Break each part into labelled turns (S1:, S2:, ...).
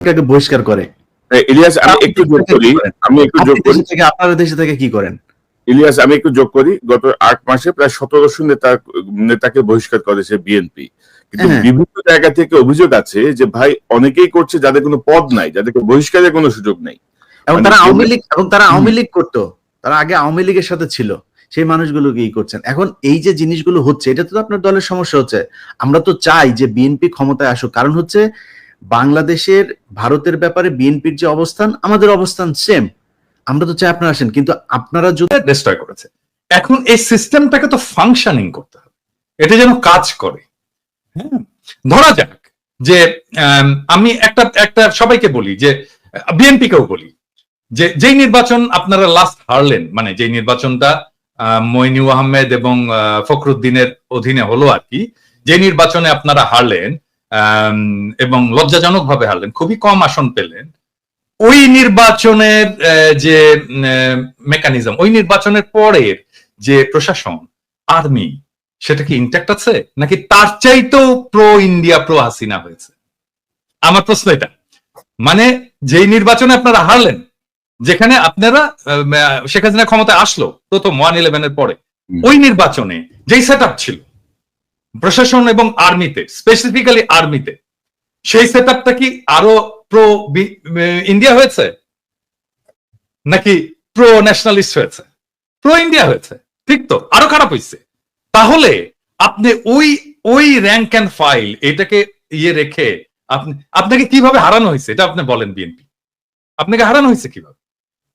S1: আপনাকে বহিষ্কার করে।
S2: ইলিয়াস আমি একটু যোগ করি। আমি একটু যোগ করি।
S1: থেকে আপনারা দেশে থেকে কি করেন?
S2: ইলিয়াস আমি একটু যোগ করি। গত আট মাসে প্রায় সতেরোশো নেতা নেতাকে বহিষ্কার করেছে বিএনপি কিন্তু
S1: হ্যাঁ।
S2: বিভিন্ন জায়গা থেকে অভিযোগ আছে যে ভাই অনেকেই করছে যাদের কোনো পদ নাই যাদেরকে বহিষ্কারের কোনো সুযোগ নেই।
S1: এবং
S2: মানে
S1: তারা আওয়ামী লীগ এবং তারা আওয়ামী লীগ করতো। তারা আগে আওয়ামী লীগের সাথে ছিল। সেই মানুষগুলোকে ই করছেন? এখন এই যে জিনিসগুলো হচ্ছে এটা তো আপনার দলের সমস্যা হচ্ছে। আমরা তো চাই যে বিএনপি ক্ষমতায় আসুক। কারণ হচ্ছে বাংলাদেশের ভারতের ব্যাপারে বিএনপির যে অবস্থান আমাদের অবস্থান সেম আমরা তো চাই আপনারা আসেন কিন্তু আপনারা যদি
S3: ডিস্ট্রয় করেছে। এখন এই সিস্টেমটাকে তো ফাংশনিং করতে হবে। এটা যেন কাজ করে। হ্যাঁ? ধরা যাক যে আম, একটা একটা সবাইকে বলি যে বিএনপি কেও বলি যে যেই নির্বাচন আপনারা লাস্ট হারলেন মানে যেই নির্বাচনটা মইনু আহমেদ এবং ফখরুদ্দিনের অধীনে হলো আর কি যে নির্বাচনে আপনারা হারলেন এবং লজ্জাজনক ভাবে হারলেন খুবই কম আসন পেলেন। ওই নির্বাচনের যে মেকানিজম ওই নির্বাচনের পরের যে প্রশাসন আর্মি সেটা কি ইন্ট্যাক্ট আছে? নাকি তার চাইতেও প্রো ইন্ডিয়া প্রো হাসিনা হয়েছে? আমার প্রশ্ন এটা। মানে যেই নির্বাচনে আপনারা হারলেন যেখানে আপনারা শেখ হাসিনা ক্ষমতায় আসলো প্রথম ওয়ান ইলেভেনের পরে ওই নির্বাচনে যেই সেট ছিল প্রশাসন এবং আর্মিতে স্পেসিফিক্যালি আর্মিতে। সেই সেট আপটা কি আরও প্রো ইন্ডিয়া হয়েছে? নাকি প্রো ন্যাশনালিস্ট হয়েছে? প্রো ইন্ডিয়া হয়েছে। ঠিক তো, আরও খারাপ হয়েছে তাহলে আপনি ওই ওই র্যাঙ্ক অ্যান্ড ফাইল এটাকে ইয়ে রেখে আপনি, আপনাকে কীভাবে হারানো হয়েছে এটা আপনি বলেন বিএনপি আপনাকে হারানো হয়েছে কীভাবে?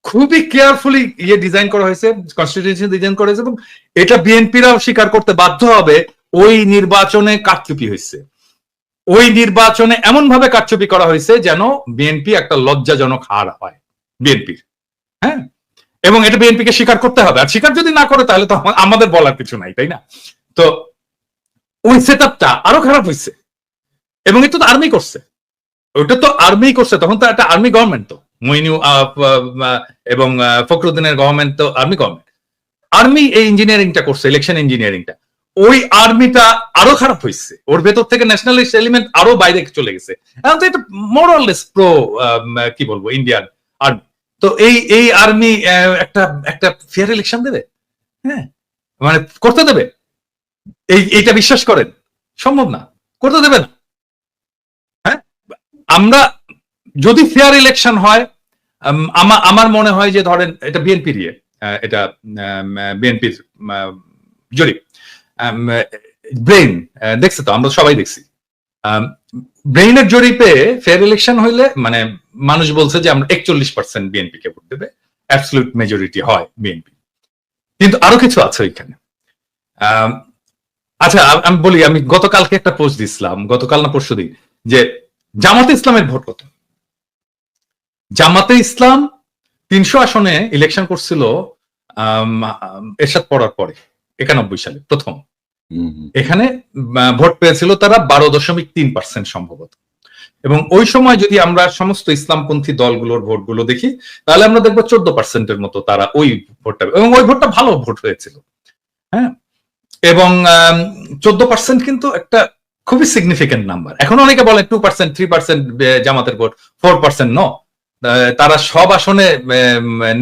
S3: খুবই কেয়ারফুলি ইয়ে ডিজাইন করা হয়েছে কনস্টিটিউশন ডিজাইন করা হয়েছে এবং এটা বিএনপিরাও স্বীকার করতে বাধ্য হবে ওই নির্বাচনে কারচুপি হয়েছে। ওই নির্বাচনে এমন ভাবে কারচুপি করা হয়েছে যেন বিএনপি একটা লজ্জাজনক হার হয়, বিএনপির হ্যাঁ? এবং এটা বিএনপিকে স্বীকার করতে হবে। আর স্বীকার যদি না করে, তাহলে তো আমাদের বলার কিছু নাই, তাই না? তো ওই সেট আপটা আরও খারাপ হয়েছে। এবং এটা তো আর্মি করছে। ওটা তো আর্মি করছে। তখন তো একটা আর্মি গভর্নমেন্ট তো। মইনু এবং ফখরুদ্দিনের গভর্নমেন্ট তো আর্মি গভর্নমেন্ট আর্মি এই ইঞ্জিনিয়ারিংটা করছে ইলেকশন ইঞ্জিনিয়ারিংটা ওই আর্মিটা আরও খারাপ হয়েছে। ওর ভেতর থেকে ন্যাশনালিস্ট এলিমেন্ট আরও বাইরে চলে গেছে। এখন তো এটা মোরাললেস প্রো কি বলব ইন্ডিয়ান আর্মি তো এই এই আর্মি একটা একটা ফেয়ার ইলেকশন দেবে? হ্যাঁ। মানে করতে দেবে? এই এইটা বিশ্বাস করেন? সম্ভব না। করতে দেবে না। হ্যাঁ? আমরা যদি ফেয়ার ইলেকশন হয় উম, আমা- আমার মনে হয় যে ধরেন এটা বিএনপির ইয়ে এটা বিএনপির জরিপ। ব্রেইন দেখছে তো? আমরা সবাই দেখছি। ব্রেইনের জরিপে ফেয়ার ইলেকশন হইলে মানে মানুষ বলছে যে আমরা একচল্লিশ পার্সেন্ট বিএনপি কে ভোট দেবে। অ্যাবসলিউট মেজরিটি হয় বিএনপি কিন্তু আরও কিছু আছে ওইখানে। আম, আচ্ছা আমি বলি আমি গতকালকে একটা পোস্ট দিছিলাম গতকাল না পরশু দিন যে জামাতে ইসলামের ভোট কত? জামাতে ইসলাম তিনশো আসনে ইলেকশন করছিল এরশাদ পড়ার পরে। একানব্বই সালে প্রথম। এখানে ভোট পেয়েছিল তারা বারো দশমিক তিন পার্সেন্ট সম্ভবত। এবং ওই সময় যদি আমরা সমস্ত ইসলামপন্থী দলগুলোর ভোটগুলো দেখি তাহলে আমরা দেখব চোদ্দ পার্সেন্টের মতো তারা ওই ভোটটা এবং ওই ভোটটা ভালো ভোট হয়েছিল। হ্যাঁ? এবং চোদ্দ পার্সেন্ট কিন্তু একটা খুবই সিগনিফিকেন্ট নাম্বার এখন অনেকে বলে টু পার্সেন্ট থ্রি পার্সেন্ট জামাতের ভোট ফোর পার্সেন্ট ন তারা সব আসনে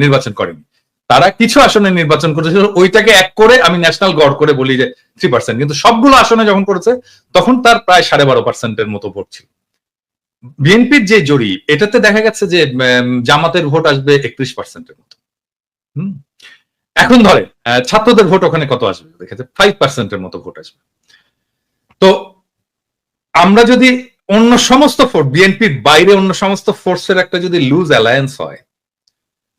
S3: নির্বাচন করেনি। তারা কিছু আসনে নির্বাচন করেছিল ওইটাকে এক করে আমি ন্যাশনাল গড় করে বলি যে থ্রি পার্সেন্ট কিন্তু সবগুলো আসনে যখন করেছে, তখন তার প্রায় সাড়ে বারো পার্সেন্টের মতো ভোট বিএনপির যে জরিপ এটাতে দেখা গেছে যে জামাতের ভোট আসবে একত্রিশ পার্সেন্টের মতো। হম? এখন ধরে ছাত্রদের ভোট ওখানে কত আসবে? দেখেছে ফাইভ পার্সেন্টের মতো ভোট আসবে। তো আমরা যদি অন্য সমস্ত ফোর্স বিএনপির বাইরে অন্য সমস্ত ফোর্সের একটা যদি লুজ অ্যালায়েন্স হয়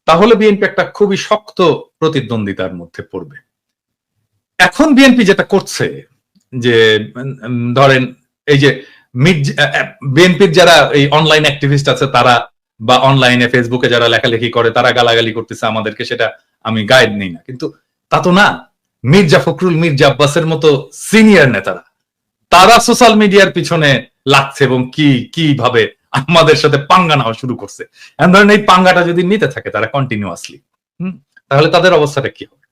S3: তাহলে বিএনপি একটা খুবই শক্ত প্রতিদ্বন্দ্বিতার মধ্যে পড়বে। এখন বিএনপি যেটা করছে যে ধরেন এই যে মিড বিএনপির যারা এই অনলাইন অ্যাক্টিভিস্ট আছে তারা বা অনলাইনে ফেসবুকে যারা লেখালেখি করে তারা গালাগালি করতেছে আমাদেরকে, সেটা আমি গাইড নেই না। কিন্তু তা তো না, মির্জা ফখরুল, মির্জা আব্বাসের মতো সিনিয়র নেতারা, তারা সোশ্যাল মিডিয়ার পিছনে লাগছে এবং কি, কীভাবে আমাদের সাথে পাঙ্গা নেওয়া শুরু করছে। এমন ধরেন এই পাঙ্গাটা যদি নিতে থাকে তারা কন্টিনিউয়াসলি তাহলে তাদের অবস্থাটা কি হবে?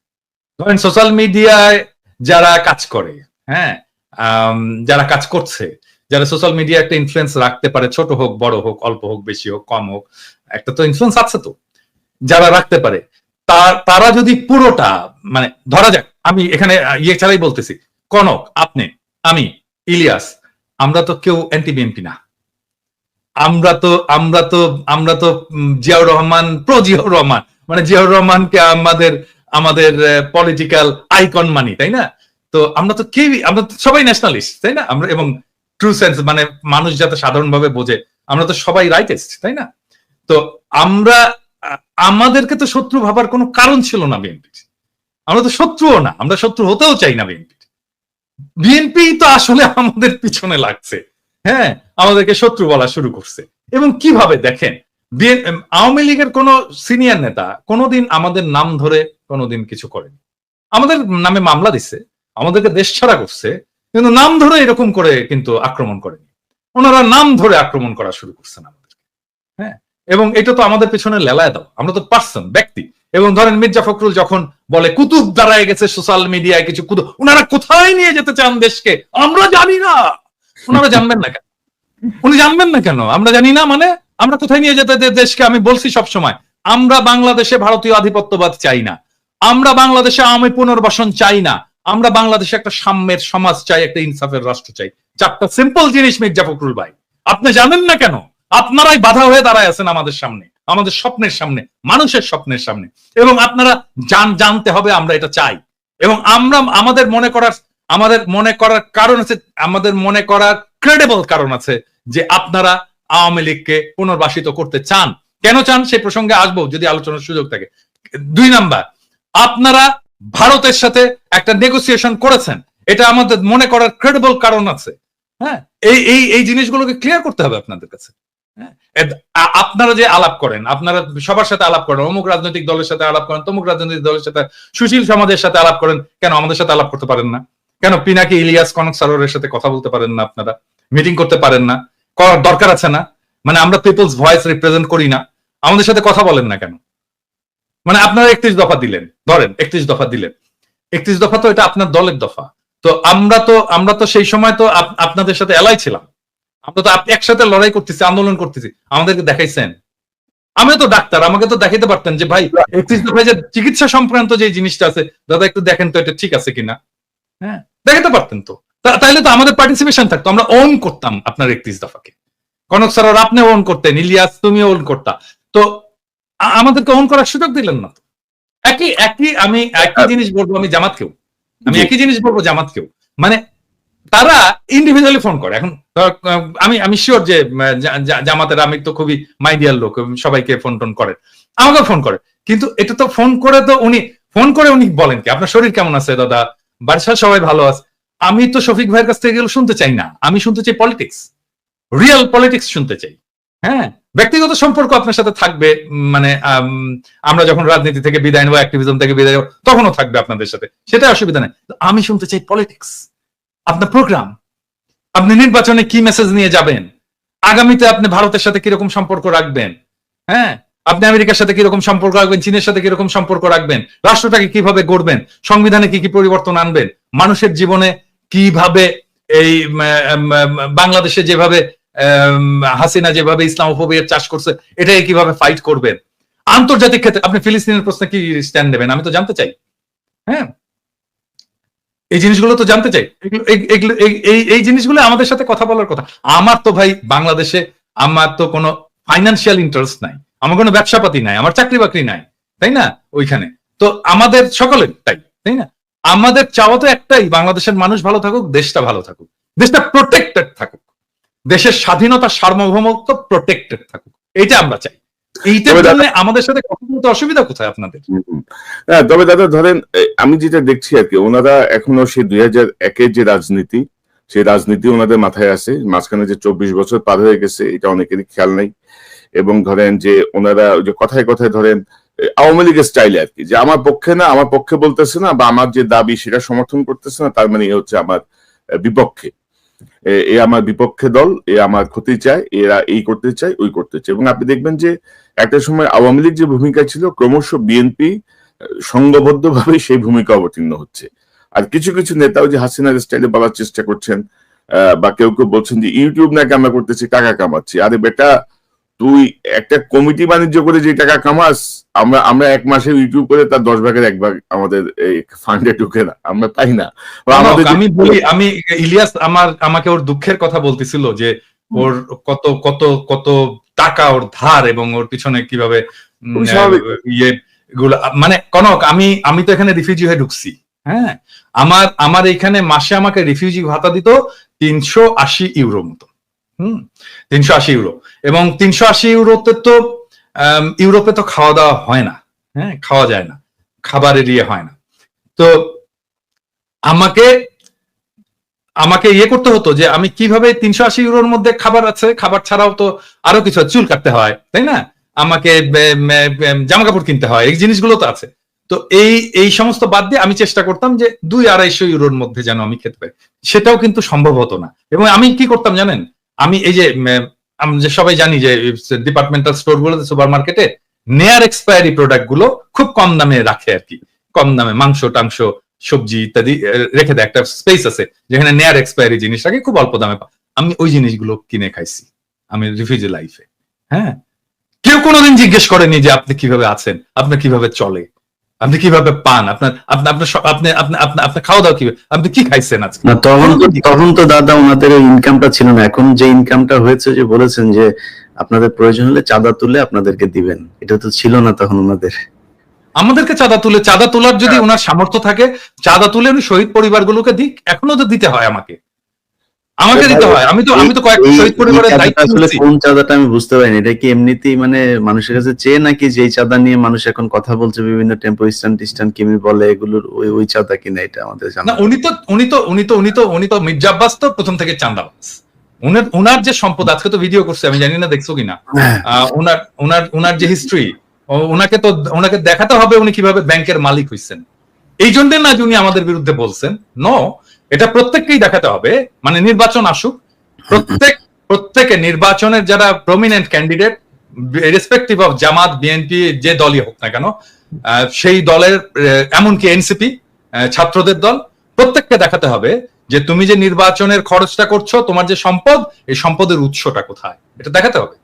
S3: ধরেন সোশ্যাল মিডিয়ায় যারা কাজ করে হ্যাঁ যারা কাজ করছে, যারা সোশ্যাল মিডিয়া একটা ইনফ্লুয়েন্স রাখতে পারে, ছোট হোক, বড় হোক, অল্প হোক, বেশি হোক, কম হোক, একটা তো ইনফ্লুয়েন্স আছে তো, যারা রাখতে পারে, তারা যদি পুরোটা মানে ধরা যাক, আমি এখানে ইয়ে ছাড়াই বলতেছি, কনক, আপনি, আমি, ইলিয়াস, আমরা তো কেউ অ্যান্টি বিএনপি না। আমরা তো আমরা তো আমরা তো জিয়াউর রহমান, প্রো জিয়াউর রহমান। মানে জিয়াউর রহমানকে আমাদের আমাদের পলিটিক্যাল আইকন মানি, তাই না? তো আমরা তো কেউই, আমরা তো সবাই ন্যাশনালিস্ট তাই না? আমরা, এবং ট্রু সেন্স মানে মানুষ যাতে সাধারণভাবে বোঝে, আমরা তো সবাই রাইটেস্ট তাই না? তো আমরা আমাদেরকে তো শত্রু ভাবার কোনো কারণ ছিল না বিএনপির আমরা তো শত্রুও না, আমরা শত্রু হতেও চাই না বিএনপি বিএনপি তো আসলে আমাদের পিছনে লাগছে। হ্যাঁ আমাদেরকে শত্রু বলা শুরু করছে। এবং কীভাবে দেখেন আওয়ামী লীগের কোন সিনিয়র নেতা কোনোদিন আমাদের নাম ধরে কোনোদিন কিছু করেনি। আমাদের নামে মামলা দিচ্ছে আমাদেরকে দেশ ছাড়া করছে, কিন্তু নাম ধরে এরকম করে কিন্তু আক্রমণ করেনি। ওনারা নাম ধরে আক্রমণ করা শুরু করছেন আমাদের হ্যাঁ এবং এটা তো আমাদের পেছনে লেলায় দাও আমরা তো পার্সন, ব্যক্তি। এবং ধরেন মির্জা ফখরুল যখন বলে কুতুব দাঁড়ায় গেছে সোশ্যাল মিডিয়ায় কিছু কুতুব ওনারা কোথায় নিয়ে যেতে চান দেশকে? আমরা জানি না। ওনারা জানবেন না কেন? উনি জানবেন না কেন? আমরা জানি না মানে আমরা কোথায় নিয়ে যেতে দেশকে আমি বলছি সব সময় আমরা বাংলাদেশে ভারতীয় আধিপত্যবাদ চাই না। আমরা বাংলাদেশে আওয়ামী পুনর্বাসন চাই না। আমরা বাংলাদেশে একটা সাম্যের সমাজ চাই, একটা ইনসাফের রাষ্ট্র চাই। চারটা সিম্পল জিনিস, মির্জা ফখরুল ভাই। আপনি জানেন না কেন? আপনারাই বাধা হয়ে দাঁড়ায় আছেন আমাদের সামনে, আমাদের স্বপ্নের সামনে, মানুষের স্বপ্নের সামনে। এবং আপনারা জান জানতে হবে আমরা এটা চাই। এবং আমরা আমাদের মনে করার আমাদের মনে করার কারণ আছে, আমাদের মনে করার ক্রেডিবল কারণ আছে যে আপনারা আওয়ামী লীগকে পুনর্বাসিত করতে চান। কেন চান? সেই প্রসঙ্গে আসব, যদি আলোচনার সুযোগ থাকে। দুই নাম্বার, আপনারা ভারতের সাথে একটা নেগোসিয়েশন করেছেন। এটা আমাদের মনে করার ক্রেডিবল কারণ আছে। হ্যাঁ? এই এই জিনিসগুলোকে ক্লিয়ার করতে হবে আপনাদের কাছে। হ্যাঁ? আপনারা যে আলাপ করেন, আপনারা সবার সাথে আলাপ করেন, অমুক রাজনৈতিক দলের সাথে আলাপ করেন, তমুক রাজনৈতিক দলের সাথে সুশীল সমাজের সাথে আলাপ করেন, কেন আমাদের সাথে আলাপ করতে পারেন না? কেন পিনাকি ইলিয়াস কনক সারোরের সাথে কথা বলতে পারেন না আপনারা? মিটিং করতে পারেন না। করার দরকার আছে না? মানে আমরা পিপলস ভয়েস রিপ্রেজেন্ট করি না। আমাদের সাথে কথা বলেন না কেন? মানে আপনারা একত্রিশ দফা দিলেন। ধরেন, একত্রিশ দফা দিলেন। একত্রিশ দফা তো এটা আপনার দলের দফা। তো আমরা তো আমরা তো সেই সময় তো আপনাদের সাথে এলাই ছিলাম। আমরা তো আপ- একসাথে লড়াই করতেছি, আন্দোলন করতেছি। আমাদেরকে দেখাইছেন। আমি তো ডাক্তার, আমাকে তো দেখাইতে পারতেন যে ভাই, একত্রিশ দফায় যে চিকিৎসা সংক্রান্ত যে জিনিসটা আছে, দাদা একটু দেখেন তো এটা ঠিক আছে কিনা? হ্যাঁ দেখাতে পারতেন তো। তা- তাইলে তো আমাদের পার্টিসিপেশন থাকতো। আমরা ওন করতাম আপনার একত্রিশ দফাকে। কনক স্যার আপনি ওন করতেন ইলিয়াস তুমি ওন করতা। তো আমাদেরকে ওন করার সুযোগ দিলেন না একই একই আমি একই জিনিস বলব আমি জামাতকেও। আমি একই জিনিস বলব জামাতকেও। মানে তারা ইন্ডিভিজুয়ালি ফোন করে। এখন ধর, আমি আমি শিওর যে জামাতের আমি তো খুবই মাইডিয়ার লোক সবাইকে ফোন টোন করে আমাকে ফোন করে। কিন্তু এটা তো ফোন করে তো উনি ফোন করে উনি বলেন কি আপনার শরীর কেমন আছে দাদা? বাড়ির সবাই ভালো আছে। আমি তো শফিক ভাইয়ের কাছ থেকে শুনতে চাই না। আমি শুনতে চাই পলিটিক্স রিয়েল পলিটিক্স শুনতে চাই। হ্যাঁ? ব্যক্তিগত সম্পর্ক আপনার সাথে থাকবে মানে আমরা যখন রাজনীতি থেকে বিদায় নেব অ্যাক্টিভিজম থেকে বিদায় নেব, তখনও থাকবে আপনাদের সাথে। সেটা অসুবিধা নেই। আমি শুনতে চাই পলিটিক্স আপনার প্রোগ্রাম আপনি নির্বাচনে কি মেসেজ নিয়ে যাবেন? আগামীতে আপনি ভারতের সাথে কীরকম সম্পর্ক রাখবেন? হ্যাম আপনি আমেরিকার সাথে কীরকম সম্পর্ক রাখবেন? চীনের সাথে কীরকম সম্পর্ক রাখবেন? রাষ্ট্রটাকে কীভাবে গড়বেন? সংবিধানে কি কি পরিবর্তন আনবেন? মানুষের জীবনে কীভাবে এই বাংলাদেশে যেভাবে হাসিনা যেভাবে ইসলামোফোবিয়ার চাষ করছে, এটাই কীভাবে ফাইট করবেন? আন্তর্জাতিক ক্ষেত্রে আপনি ফিলিস্তিনের প্রশ্নে কি স্ট্যান্ড নেবেন? আমি তো জানতে চাই। হ্যাঁ? এই জিনিসগুলো তো জানতে চাই। এই এই জিনিসগুলো আমাদের সাথে কথা বলার কথা। আমার তো ভাই বাংলাদেশে আমার তো কোনো ফাইন্যান্সিয়াল ইন্টারেস্ট নাই। আমার কোনো ব্যবসাপাতি নাই আমার চাকরি বাকরি নাই তাই না? ওইখানে। তো আমাদের সকলের তাই তাই না? আমাদের চাওয়া তো একটাই বাংলাদেশের মানুষ ভালো থাকুক দেশটা ভালো থাকুক। দেশটা প্রোটেক্টেড থাকুক। দেশের স্বাধীনতা সার্বভৌমত্ব প্রোটেক্টেড থাকুক। এইটা আমরা চাই। এইটার জন্য আমাদের সাথে কথা অসুবিধা কোথায় আপনাদের?
S2: হ্যাঁ তবে দাদা ধরেন আমি যেটা দেখছি আর কি ওনারা এখনও সেই দুই হাজার একের যে রাজনীতি সেই রাজনীতি ওনাদের মাথায় আছে। মাঝখানে যে চব্বিশ বছর পার হয়ে গেছে এটা অনেকেরই খেয়াল নেই। এবং ধরেন যে ওনারা যে কথায় কথায় ধরেন আওয়ামী লীগের স্টাইলে আর কি, যে আমার পক্ষে না, আমার পক্ষে বলতেছে না, বা আমার যে দাবি সেটা সমর্থন করতেছে না, তার মানে এ হচ্ছে আমার বিপক্ষে। এ- আমার বিপক্ষে দল, এ আমার ক্ষতি চায়, এরা এই করতে চায়, ওই করতে চায়। এবং আপনি দেখবেন যে একটা সময় আওয়ামী লীগ যে ভূমিকা ছিল, ক্রমশ বিএনপি সংঘবদ্ধ ভাবে সেই ভূমিকা অবতীর্ণ হচ্ছে। আর কিছু কিছু নেতাও যে হাসিনার স্টাইলে বলার চেষ্টা করছেন বা কেউ কেউ বলছেন যে, ইউটিউব নাকি আমরা করতেছি, টাকা কামাচ্ছি। আরে বেটা তুই একটা কমিটি বাণিজ্য করে যে টাকা কামাস আমরা আমরা এক মাসে ইউটিউব করে তার দশ ভাগের এক ভাগ আমাদের এই ফান্ডে ঢুকে না আমরা পাই না।
S3: আমি বলি আমি ইলিয়াস আমার আমাকে ওর দুঃখের কথা বলতেছিল যে ওর কত কত কত টাকা ওর ধার এবং ওর পিছনে কীভাবে। ইয়ে গুলো মানে কনক আমি আমি তো এখানে রিফিউজি হয়ে ঢুকছি হ্যাঁ? আমার আমার এখানে মাসে আমাকে রিফিউজি ভাতা দিত তিনশো আশি ইউরো মতো। তিনশো আশি ইউরো। এবং তিনশো আশি ইউরোতে তো ইউরোপে তো খাওয়া দাওয়া হয় না। হ্যাঁ খাওয়া যায় না। খাবারের ইয়ে হয় না। তো আমাকে আমাকে ইয়ে করতে হতো যে আমি কীভাবে তিনশো আশি ইউরোর মধ্যে খাবার আছে, খাবার ছাড়াও তো আরও কিছু চুল কাটতে হয়, তাই না? আমাকে জামা কাপড় কিনতে হয়, এই জিনিসগুলো তো আছে। তো এই এই সমস্ত বাদ দিয়ে আমি চেষ্টা করতাম যে দুই আড়াইশো ইউরোর মধ্যে যেন আমি খেতে পারি। সেটাও কিন্তু সম্ভব হতো না। এবং আমি কি করতাম জানেন? আমি এই যে যে সবাই জানি যে ডিপার্টমেন্টাল স্টোর গুলোতে সুপার মার্কেটে নেয়ার এক্সপায়ারি প্রোডাক্টগুলো খুব কম দামে রাখে আর কি। কম দামে মাংস, টাংস, সবজি ইত্যাদি রেখে দেয়। একটা স্পেস আছে যেখানে নেয়ার এক্সপায়ারি জিনিস রাখে খুব অল্প দামে আমি ওই জিনিসগুলো কিনে খাইছি, আমি রিফিউজি লাইফে হ্যাঁ? কেউ কোনোদিন জিজ্ঞেস করেনি যে আপনি কীভাবে আছেন আপনার কীভাবে চলে? আপনি কীভাবে পান? আপনার আপনি আপনি আপনি- আপনার খাওয়া দাওয়া কীভাবে? আপনি কি খাইছেন আজকে?
S1: না তখন তো তখন তো দাদা ওনাদের ইনকামটা ছিল না। এখন যে ইনকামটা হয়েছে যে বলেছেন যে আপনাদের প্রয়োজন হলে চাঁদা তুলে আপনাদেরকে দিবেন। এটা তো ছিল না তখন ওনাদের।
S3: আমাদেরকে চাঁদা তুলে চাঁদা তোলার যদি ওনার সামর্থ্য থাকে চাঁদা তুলে উনি শহীদ পরিবারগুলোকে দিক এখনও তো দিতে হয় আমাকে। আমাকে দিতে হয়। আমি তো আমি তো কয়েকটা
S1: এই-
S3: শহীদ পরিবারের দায়িত্ব
S1: আসলে কোন চাঁদাটা আমি বুঝতে পারিনি। এটা কি এমনিতেই মানে মানুষের কাছে চেয়ে নাকি চাঁদা নিয়ে মানুষ এখন কথা বলছে বিভিন্ন টেম্পো স্ট্যান্ড টিস্ট্যান্ড কিমি বলে এগুলোর ওই ওই চাঁদা কিনা এটা আমাদের জানা
S3: না উনি তো উনি তো উনি তো উনি তো উনি তো মির্জা আব্বাস তো প্রথম থেকে উনার উনার যে সম্পদ আজকে তো ভিডিও করছে আমি জানি না দেখছ কিনা?
S1: হ্যাঁ।
S3: আহ, ওনার ওনার ওনার যে হিস্ট্রি ওনাকে তো ওনাকে দেখাতে হবে উনি কীভাবে ব্যাংকের মালিক হইছেন। এই জন্য না যে উনি আমাদের বিরুদ্ধে বলছেন। নো এটা প্রত্যেককেই দেখাতে হবে। মানে নির্বাচন আসুক। প্রত্যেক, প্রত্যেকে নির্বাচনের যারা prominent candidate respective of Jamaat BNP যে দলই হোক না কেন সেই দলের এমনকি এনসিপি ছাত্রদের দল, প্রত্যেককে দেখাতে হবে যে তুমি যে নির্বাচনের খরচটা করছ, তোমার যে সম্পদ, এই সম্পদের উৎসটা কোথায়? এটা দেখাতে হবে।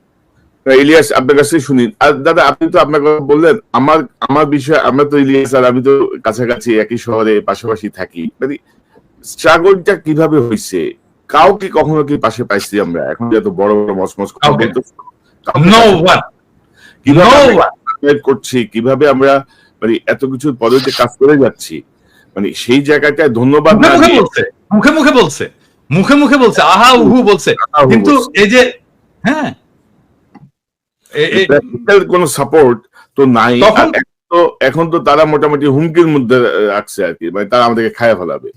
S2: ইলিয়াস, আপনার কাছে শুনি। আর দাদা, আপনি তো আপনার কথা বললেন, আমার আমার বিষয়, আমরা তো ইলিয়াস আর আমি তো কাছাকাছি একই শহরে পাশাপাশি থাকি। মানে স্ট্রাগলটা কীভাবে হয়েছে কাউকে কখনো কি পাশে পাইছি আমরা? এখন যত বড় বড় মসমস করছি? কীভাবে আমরা মানে এত কিছু পদ্ধতি কাজ করে যাচ্ছি? মানে সেই জায়গাটায় ধন্যবাদ
S3: মুখে মুখে বলছে মুখে মুখে বলছে আহা উহু বলছে। কিন্তু এই যে হ্যাঁ।
S2: কোনো সাপোর্ট তো নাই। এখন তো এখন তো তারা মোটামুটি হুমকির মধ্যে রাখছে আর কি। মানে তারা আমাদেরকে খায় ফেলাবে।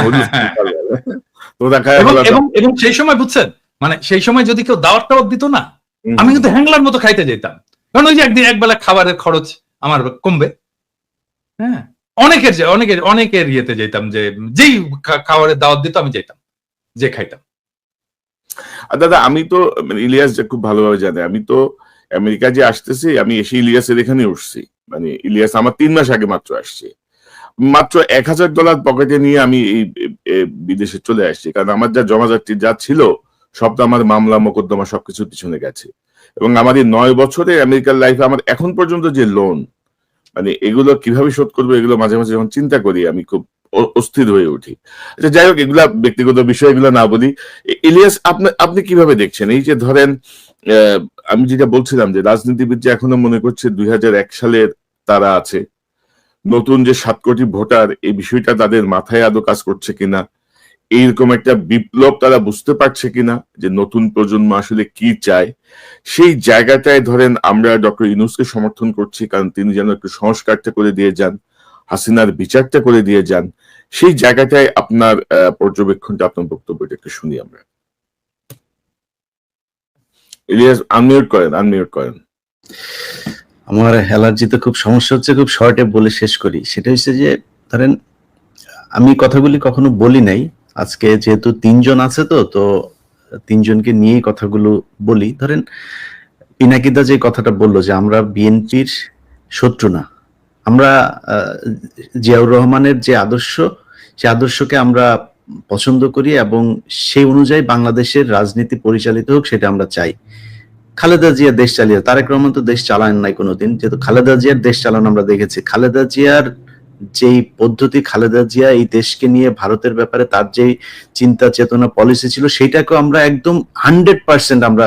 S3: এবং
S2: ফেলাবে
S3: এবং সেই সময় বুঝছেন মানে সেই সময় যদি কেউ দাওয়াত টাওয়াত দিত না আমি কিন্তু হ্যাংলার মতো খাইতে যেতাম। কারণ ওই যে একদিন একবেলা খাবারের খরচ আমার কমবে। হ্যাঁ অনেকের যে অনেকের অনেকের ইয়েতে যেতাম যে যেই খাবারের দাওয়াত দিত আমি যেতাম যে খাইতাম।
S2: আর দাদা আমি তো মানে ইলিয়াস যে খুব ভালোভাবে জানে আমি তো আমেরিকা যে আসতেছি আমি এসে ইলিয়াসের এখানে উঠছি। মানে ইলিয়াস আমার তিন মাস আগে মাত্র আসছে। মাত্র এক হাজার ডলার পকেটে নিয়ে আমি এই বিদেশে চলে আসছি। কারণ আমার যা জমাজাতি যা ছিল, সব তো আমার মামলা, মোকদ্দমা সবকিছু পিছনে গেছে। এবং আমার এই নয় বছরে আমেরিকার লাইফে আমার এখন পর্যন্ত যে লোন মানে এগুলো কীভাবে শোধ করব, এগুলো মাঝে মাঝে যখন চিন্তা করি, আমি খুব অস্থির হয়ে উঠি। আচ্ছা যাই হোক, এগুলা ব্যক্তিগত বিষয় এগুলো না বলি। ইলিয়াস, আপনি আপনি কীভাবে দেখছেন? এই যে ধরেন আমি যেটা বলছিলাম যে রাজনীতিবিদ যে এখনও মনে করছে দুই হাজার এক সালের তারা আছে নতুন যে সাত কোটি ভোটার, এই বিষয়টা তাদের মাথায় আদৌ কাজ করছে কিনা? এইরকম একটা বিপ্লব তারা বুঝতে পারছে কিনা? যে নতুন প্রজন্ম আসলে কি চায়? সেই জায়গাটায় ধরেন আমরা ডক্টর ইনুসকে সমর্থন করছি, কারণ তিনি যেন একটু সংস্কারটা করে দিয়ে যান, হাসিনার বিচারটা করে দিয়ে যান। সেই জায়গাটায় আপনার পর্যবেক্ষণটা, আপনার বক্তব্যটা একটু শুনি আমরা। ইলিয়াস আনমিউট করেন আনমিউট করেন।
S1: আমার অ্যালার্জিতে খুব সমস্যা হচ্ছে, খুব শর্টে বলে শেষ করি। সেটা হচ্ছে যে, ধরেন, আমি কথাগুলি কখনো বলি নাই। আজকে যেহেতু তিনজন আছে তো তো তিনজনকে নিয়েই কথাগুলো বলি। ধরেন, পিনাকিদা যে কথাটা বলল যে, আমরা বিএনপির শত্রু না। আমরা জিয়াউর রহমানের যে আদর্শ, সে আদর্শকে আমরা পছন্দ করি এবং সেই অনুযায়ী বাংলাদেশের রাজনীতি পরিচালিত হোক, সেটা আমরা চাই। খালেদা জিয়া দেশ চালিয়ে, তারেক রহমান তো দেশ চালান নাই কোনোদিন, যেহেতু খালেদা জিয়ার দেশ চালানো আমরা দেখেছি। খালেদা জিয়ার যেই পদ্ধতি, খালেদা জিয়া এই দেশকে নিয়ে ভারতের ব্যাপারে তার যেই চিন্তা চেতনা পলিসি ছিল সেটাকে আমরা একদম হান্ড্রেড পার্সেন্ট আমরা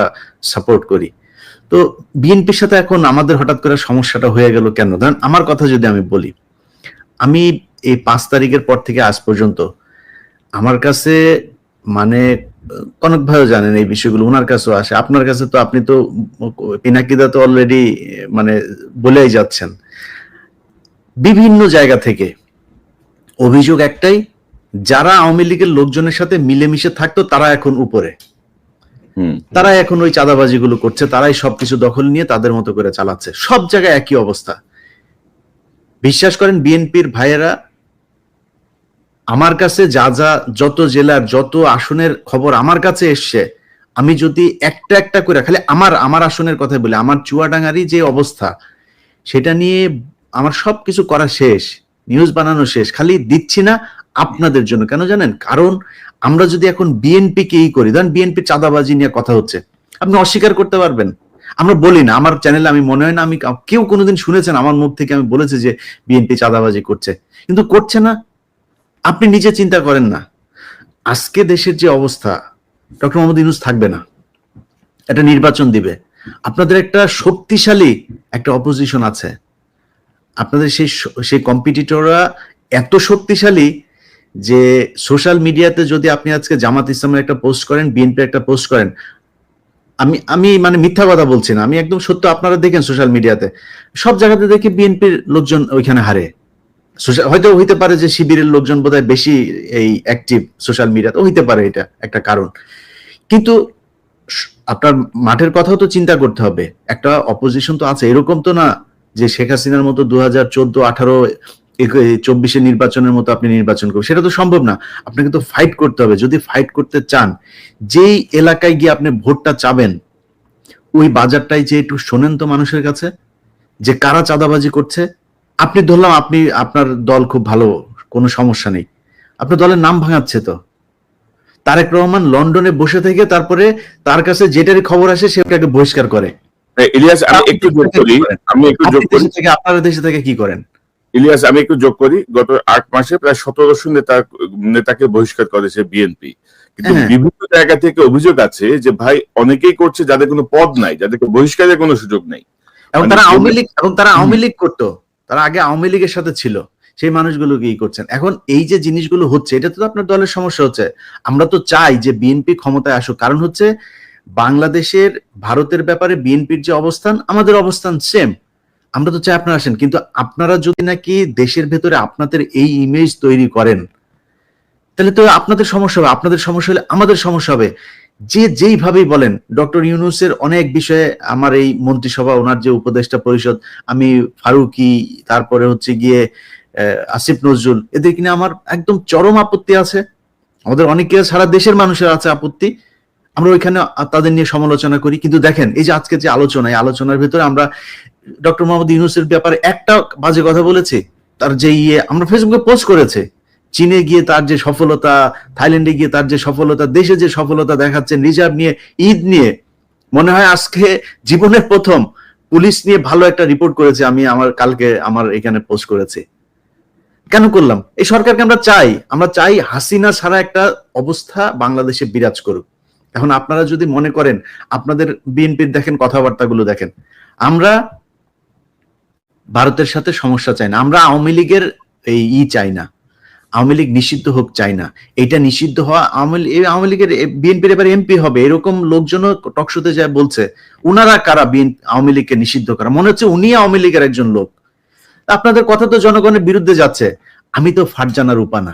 S1: সাপোর্ট করি। তো বিএনপির সাথে এখন আমাদের হঠাৎ করে সমস্যাটা হয়ে গেল কেন? ধরেন আমার কথা যদি আমি বলি, আমি এই পাঁচ তারিখের পর থেকে আজ পর্যন্ত আমার কাছে মানে কনক ভাইও জানেন এই বিষয়গুলো ওনার কাছেও আসে। আপনার কাছে তো আপনি তো পিনাকিদা তো অলরেডি মানে বলেই যাচ্ছেন। বিভিন্ন জায়গা থেকে অভিযোগ একটাই যারা আওয়ামী লীগের লোকজনের সাথে মিলেমিশে থাকতো তারা এখন উপরে।
S2: হুম।
S1: তারা এখন ওই চাঁদাবাজিগুলো করছে তারাই সবকিছু দখল নিয়ে তাদের মতো করে চালাচ্ছে। সব জায়গায় একই অবস্থা। বিশ্বাস করেন বিএনপির ভাইয়েরা আমার কাছে যা যা, যত জেলার যত আসনের খবর আমার কাছে এসছে, আমি যদি একটা একটা করে, খালি আমার আমার আসনের কথা বলি, আমার চুয়াডাঙ্গারই যে অবস্থা, সেটা নিয়ে আমার সবকিছু করা শেষ নিউজ বানানো শেষ, খালি দিচ্ছি না আপনাদের জন্য। কেন জানেন? কারণ আমরা যদি এখন বিএনপি কেই করি, ধরেন বিএনপি চাঁদাবাজি নিয়ে কথা হচ্ছে, আপনি অস্বীকার করতে পারবেন। আমরা বলি না, আমার চ্যানেলে আমি মনে হয় না, আমি কেউ কোনোদিন শুনেছেন, আমার মুখ থেকে আমি বলেছি যে বিএনপি চাঁদাবাজি করছে। কিন্তু করছে না। আপনি নিজে চিন্তা করেন না। আজকে দেশের যে অবস্থা, ডক্টর মোহাম্মদ ইউনুস থাকবে না। একটা নির্বাচন দিবে। আপনাদের একটা শক্তিশালী একটা অপোজিশন আছে। আপনাদের সেই সেই কম্পিটিটররা এত শক্তিশালী যে সোশ্যাল মিডিয়াতে যদি আপনি আজকে জামাত ইসলামের একটা পোস্ট করেন বিএনপি একটা পোস্ট করেন, আমি আমি মানে মিথ্যা কথা বলছি না। আমি একদম সত্য, আপনারা দেখেন সোশ্যাল মিডিয়াতে সব জায়গাতে দেখি বিএনপির লোকজন ওইখানে হারে। হয়তো হইতে পারে যে শিবিরের লোকজন বোধহয় বেশি এই অ্যাক্টিভ সোশ্যাল মিডিয়াতে হইতে পারে এটা একটা কারণ। কিন্তু আপনার মাঠের কথাও তো চিন্তা করতে হবে। একটা অপোজিশন তো আছে, এরকম তো না যে শেখ হাসিনার মতো দু হাজার চোদ্দ আঠারো চব্বিশে নির্বাচনের মতো আপনি নির্বাচন করবেন, সেটা তো সম্ভব না। আপনাকে তো ফাইট করতে হবে। যদি ফাইট করতে চান, যেই এলাকায় গিয়ে আপনি ভোটটা চাবেন, ওই বাজারটাই যে একটু শোনেন তো মানুষের কাছে, যে কারা চাঁদাবাজি করছে আপনি ধরলাম আপনি আপনার দল খুব ভালো কোনো সমস্যা নেই। আপনার দলের নাম ভাঙাচ্ছে তো। তারেক রহমান লন্ডনে বসে থেকে তারপরে তার কাছে যেটারই খবর আসে সেটাকে বহিষ্কার করে।
S2: ইলিয়াস আমি একটু যোগ করি আমি একটু যোগ করি।
S1: থেকে আপনারা দেশে থেকে কি করেন?
S2: ইলিয়াস আমি একটু যোগ করি গত আট মাসে প্রায় সতেরোশো নেতা নেতাকে বহিষ্কার করেছে বিএনপি কিন্তু
S1: হ্যাঁ।
S2: বিভিন্ন জায়গা থেকে অভিযোগ আছে যে ভাই অনেকেই করছে যাদের কোনো পদ নাই যাদেরকে বহিষ্কারের কোনো সুযোগ নেই।
S1: এবং
S2: মানে
S1: তারা আওয়ামী লীগ এবং তারা আওয়ামী লীগ করতো। তারা আগে আওয়ামী লীগের সাথে ছিল, সেই মানুষগুলো কি করছেন? এখন এই যে জিনিসগুলো হচ্ছে, এটা তো আপনার দলের সমস্যা হচ্ছে। আমরা তো চাই যে বিএনপি ক্ষমতায় আসুক। কারণ হচ্ছে বাংলাদেশের, ভারতের ব্যাপারে বিএনপির যে অবস্থান, আমাদের অবস্থান সেম আমরা তো চাই আপনারা আসেন। কিন্তু আপনারা যদি নাকি দেশের ভেতরে আপনাদের এই ইমেজ তৈরি করেন, তাহলে তো আপনাদের সমস্যা হবে। আপনাদের সমস্যা হলে আমাদের সমস্যা হবে। যে যেইভাবেই বলেন, ডক্টর ইউনুসের অনেক বিষয়ে আমার এই মন্ত্রিসভা, ওনার যে উপদেষ্টা পরিষদ, আমি ফারুকি, তারপরে হচ্ছে গিয়ে আসিফ নজরুল, এদের কিনে আমার একদম চরম আপত্তি আছে। আমাদের অনেকে সারা দেশের মানুষের আছে আপত্তি। আমরা ওইখানে তাদের নিয়ে সমালোচনা করি। কিন্তু দেখেন, এই যে আজকে যে আলোচনা, এই আলোচনার ভিতরে আমরা ডক্টর মোহাম্মদ ইউনুসের ব্যাপারে একটা বাজে কথা বলেছি। তার যে ইয়ে আমরা ফেসবুকে পোস্ট করেছে। চীনে গিয়ে তার যে সফলতা, থাইল্যান্ডে গিয়ে তার যে সফলতা, দেশে যে সফলতা দেখাচ্ছেন রিজার্ভ নিয়ে, ঈদ নিয়ে, মনে হয় আজকে জীবনের প্রথম পুলিশ নিয়ে ভালো একটা রিপোর্ট করেছে আমি আমার, কালকে আমার এখানে পোস্ট করেছি। কেন করলাম? এই সরকারকে আমরা চাই আমরা চাই হাসিনা ছাড়া একটা অবস্থা বাংলাদেশে বিরাজ করুক। এখন আপনারা যদি মনে করেন, আপনাদের বিএনপির দেখেন, কথাবার্তাগুলো দেখেন, আমরা ভারতের সাথে সমস্যা চাই না, আমরা আওয়ামী লীগের এই ই চাই না। আওয়ামী লীগ নিষিদ্ধ হোক চাই না। এটা নিষিদ্ধ হওয়া আওয়ামী আওয়ামী লীগের বিএনপির এবার এমপি হবে। এরকম লোকজনও টকশোতে যায় বলছে উনারা কারা বিএন আওয়ামী লীগকে নিষিদ্ধ করা? মনে হচ্ছে উনি আওয়ামী লীগের একজন লোক। আপনাদের কথা তো জনগণের বিরুদ্ধে যাচ্ছে। আমি তো ফারজানা রূপা না।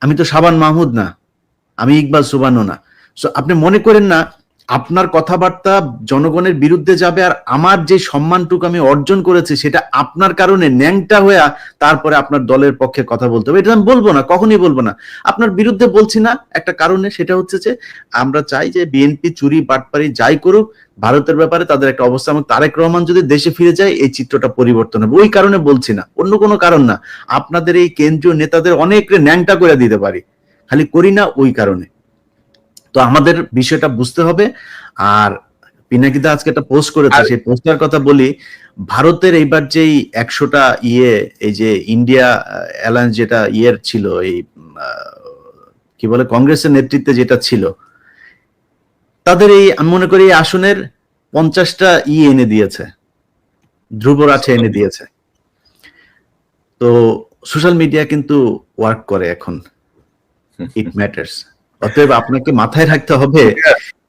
S1: আমি তো সাবান মাহমুদ না। আমি ইকবাল সুবানো না। So, আপনি মনে করেন না আপনার কথাবার্তা জনগণের বিরুদ্ধে যাবে আর আমার যে সম্মানটুকু আমি অর্জন করেছি সেটা আপনার কারণে ন্যাংটা হয়ে তারপরে আপনার দলের পক্ষে কথা বলতে হবে। এটা আমি বলব না, কখনই বলব না। আপনার বিরুদ্ধে বলছি না একটা কারণে, সেটা হচ্ছে যে আমরা চাই যে বিএনপি চুরি, বাটপারি যাই করুক, ভারতের ব্যাপারে তাদের একটা অবস্থা এবং তারেক রহমান যদি দেশে ফিরে যায়, এই চিত্রটা পরিবর্তন হবে। ওই কারণে বলছি না, অন্য কোনো কারণ না। আপনাদের এই কেন্দ্রীয় নেতাদের অনেক ন্যাংটা করে দিতে পারি। খালি করি না ওই কারণে। তো আমাদের বিষয়টা বুঝতে হবে। আর পিনাকিদা আজকে একটা পোস্ট করেছে সেই পোস্টার কথা বলি ভারতের এইবার যেই একশোটা ইয়ে এই যে ইন্ডিয়া অ্যালায়েন্স যেটা ইয়ের ছিল এই কি বলে কংগ্রেসের নেতৃত্বে যেটা ছিল তাদের এই আমি মনে করি এই আসনের পঞ্চাশটা ই এনে দিয়েছে ধ্রুবরাঠে এনে দিয়েছে। তো সোশ্যাল মিডিয়া কিন্তু ওয়ার্ক করে এখন ইট ম্যাটার্স অতএব আপনাকে মাথায় রাখতে হবে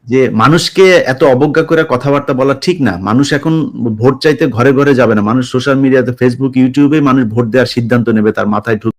S1: যে মানুষকে এত অবজ্ঞা করে কথাবার্তা বলা ঠিক না। মানুষ এখন ভোট চাইতে ঘরে ঘরে যাবে না। মানুষ সোশ্যাল মিডিয়াতে ফেসবুক ইউটিউবে মানুষ ভোট দেওয়ার সিদ্ধান্ত নেবে তার মাথায় ঢুক